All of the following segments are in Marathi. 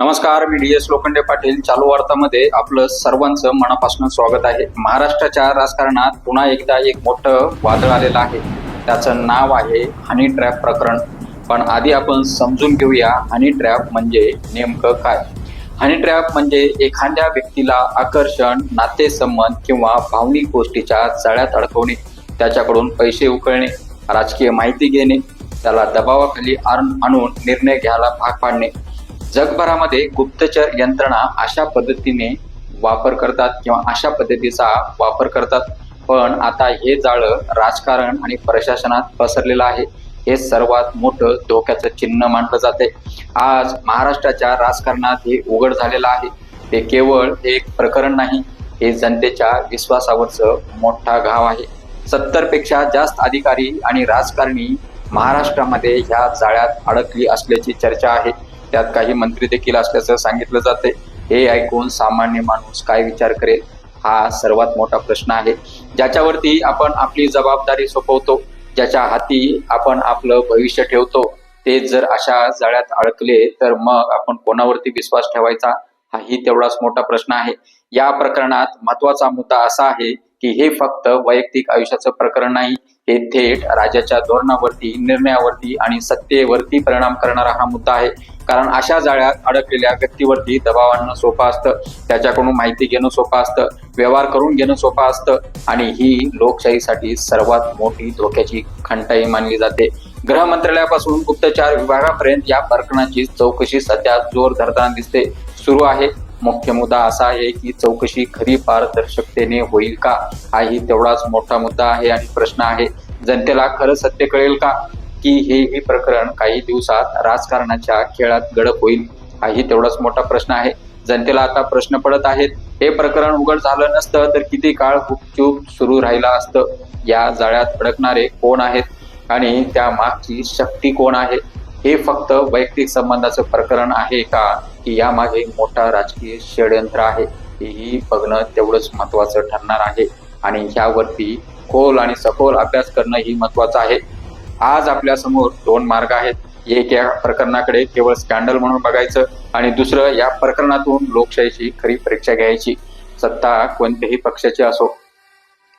नमस्कार मी डी एस लोखंडे पाटील. चालू वार्तामध्ये आपलं सर्वांचं मनापासून स्वागत आहे. महाराष्ट्राच्या राजकारणात पुन्हा एकदा एक मोठं वादळ आलेलं आहे. त्याचं नाव आहे हनी ट्रॅप प्रकरण. पण आधी आपण समजून घेऊया हनी ट्रॅप म्हणजे नेमकं काय? हनी ट्रॅप म्हणजे एखाद्या व्यक्तीला आकर्षण नातेसंबंध किंवा भावनिक गोष्टीच्या जाळ्यात अडकवणे त्याच्याकडून पैसे उकळणे राजकीय माहिती घेणे त्याला दबावाखाली आणून निर्णय घ्यायला भाग पाडणे. जगभरामध्ये गुप्तचर यंत्रणा अशा पद्धतीने वापर करतात किंवा अशा पद्धतीचा वापर करतात. पण आता हे जाळं राजकारण आणि प्रशासनात पसरलेलं आहे. हे सर्वात मोठं धोक्याचं चिन्ह मानलं जाते आज महाराष्ट्राच्या राजकारणात हे उघड झालेलं आहे. ते केवळ एक प्रकरण नाही हे जनतेच्या विश्वासावरचं मोठा घाव आहे. सत्तरपेक्षा जास्त अधिकारी आणि राजकारणी महाराष्ट्रामध्ये ह्या जाळ्यात अडकली असल्याची चर्चा आहे. त्यात काही मंत्री देखील असल्याचं सांगितलं जाते हे ऐकून सामान्य माणूस काय विचार करेल? हा सर्वात मोठा प्रश्न आहे. ज्याच्यावरती आपण आपली जबाबदारी सोपवतो ज्याच्या हाती आपण आपलं भविष्य ठेवतो ते जर अशा जाळ्यात अडकले तर मग आपण कोणावरती विश्वास ठेवायचा? हाही तेवढाच मोठा प्रश्न आहे. या प्रकरणात महत्त्वाचा मुद्दा असा आहे की हे फक्त वैयक्तिक आयुष्याचं प्रकरण नाही हे थेट राजाच्या धोरणावरती निर्णयावरती आणि सत्तेवरती परिणाम करणारा हा मुद्दा आहे. कारण अशा जाळ्यात अडकलेल्या व्यक्तीवरती दबाव आणणं सोपं असतं. त्याच्याकडून माहिती घेणं सोपं असतं. व्यवहार करून घेणं सोपं असतं. आणि ही लोकशाहीसाठी सर्वात मोठी धोक्याची खंटाई मानली जाते. गृह मंत्रालयापासून गुप्तचार विभागापर्यंत या प्रकरणाची चौकशी सध्या जोर धरताना दिसते. सुरू आहे. मुख्य मुद्दा असा आहे की चौकशी खरी पारदर्शकतेने होईल का? हाही तेवढाच मोठा मुद्दा आहे आणि प्रश्न आहे. जनतेला खरं सत्य कळेल का? की हे हे प्रकरण काही दिवसात राजकारणाच्या खेळात गडप होईल हाही तेवढाच मोठा प्रश्न आहे. जनतेला आता प्रश्न पडत आहेत हे प्रकरण उघड झालं नसतं तर किती काळ गुपचूप सुरू राहिला असतं? या जाळ्यात अडकणारे कोण आहेत? आणि त्या मागची शक्ती कोण आहे? हे फक्त वैयक्तिक संबंधाचं प्रकरण आहे का? की यामागे मोठा राजकीय षडयंत्र आहे? हेही बघणं तेवढंच महत्वाचं ठरणार आहे. आणि ह्यावरती खोल आणि सखोल अभ्यास करणं ही महत्वाचं आहे. आज आपल्यासमोर दोन मार्ग आहेत. एक या प्रकरणाकडे केवळ स्कॅन्डल म्हणून बघायचं आणि दुसरं या प्रकरणातून लोकशाहीची खरी परीक्षा घ्यायची. सत्ता कोणत्याही पक्षाची असो.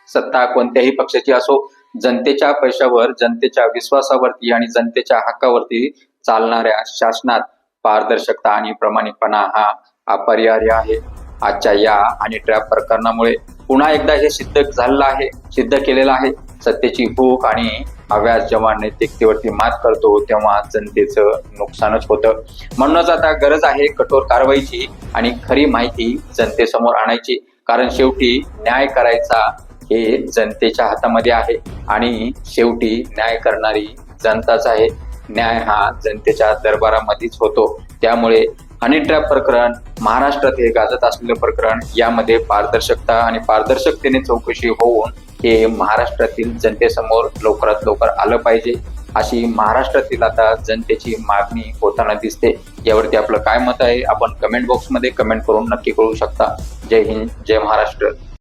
सत्ता कोणत्याही पक्षाची असो. जनतेच्या पैशावर जनतेच्या विश्वासावरती आणि जनतेच्या हक्कावरती चालणाऱ्या शासनात पारदर्शकता आणि प्रामाणिकपणा हा अपरिहार्य आहे. आजच्या या आणि ट्रॅप प्रकरणामुळे पुन्हा एकदा हे सिद्ध झालेलं आहे सिद्ध केलेलं आहे. सत्तेची भूक आणि हव्यास जेव्हा नैतिकतेवरती मात करतो तेव्हा जनतेचं नुकसानच होतं. म्हणूनच आता गरज आहे कठोर कारवाईची आणि खरी माहिती जनतेसमोर आणायची. कारण शेवटी न्याय करायचा हे जनतेच्या हातामध्ये आहे आणि शेवटी न्याय करणारी जनताच आहे. न्याय हा जनतेच्या दरबारामध्येच होतो. त्यामुळे हनी ट्रॅप प्रकरण महाराष्ट्रात हे गाजत असलेलं प्रकरण यामध्ये पारदर्शकता आणि पारदर्शकतेने चौकशी होऊन हे महाराष्ट्रातील जनतेसमोर लवकरात लवकर आलं पाहिजे. अशी महाराष्ट्रातील आता जनतेची मागणी होताना दिसते. यावरती आपलं काय मत आहे? आपण कमेंट बॉक्समध्ये कमेंट करून नक्की कळू शकता. जय हिंद जय महाराष्ट्र.